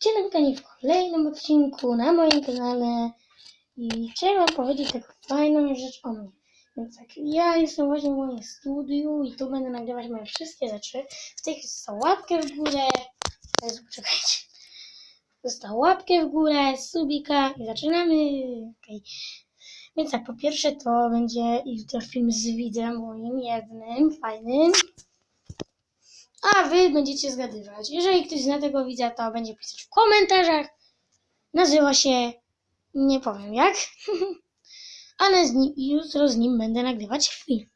Dzień dobry, w kolejnym odcinku na moim kanale i chciałem wam powiedzieć taką fajną rzecz o mnie. Więc tak, ja jestem właśnie w moim studiu i tu będę nagrywać moje wszystkie rzeczy. W tej został łapkę w górę. Jezu. Został łapkę w górę, subika i zaczynamy. Okej. Więc tak, po pierwsze to będzie jutro film z widzem moim jednym, fajnym. A wy będziecie zgadywać. Jeżeli ktoś zna tego widza, to będzie pisać w komentarzach. Nazywa się. Nie powiem jak. Ale z nim, jutro z nim będę nagrywać film.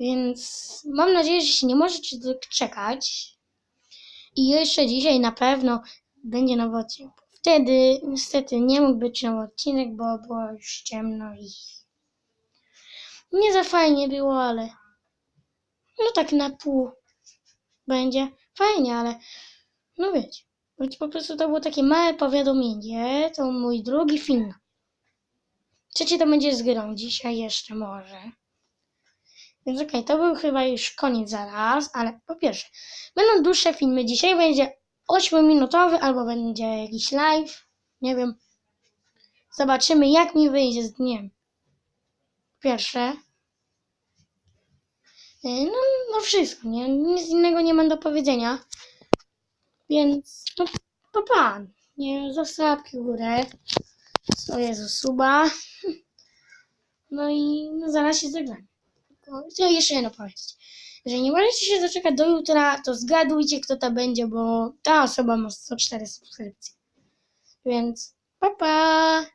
Więc mam nadzieję, że się nie możecie doczekać. I jeszcze dzisiaj na pewno będzie nowy odcinek. Wtedy niestety nie mógł być nowy odcinek, bo było już ciemno i nie za fajnie było, ale no tak na pół będzie fajnie, ale no wiecie. Więc po prostu to było takie małe powiadomienie. To mój drugi film. Trzeci to będzie z grą. Dzisiaj jeszcze może. Więc okej, to był chyba już koniec zaraz, ale po pierwsze, będą dłuższe filmy. Dzisiaj będzie 8-minutowy albo będzie jakiś live. Nie wiem. Zobaczymy, jak mi wyjdzie z dniem. Pierwsze. Y, No, no wszystko, nie? Nic innego nie mam do powiedzenia. Więc, no, to pan. Nie, zostaw łapki w górę. O Jezu, suba. No i no, zaraz się zagramy. Chciałem jeszcze jedno powiedzieć. Jeżeli nie możecie się doczekać do jutra, to zgadujcie, kto to będzie, bo ta osoba ma 104 subskrypcje. Więc, pa pa!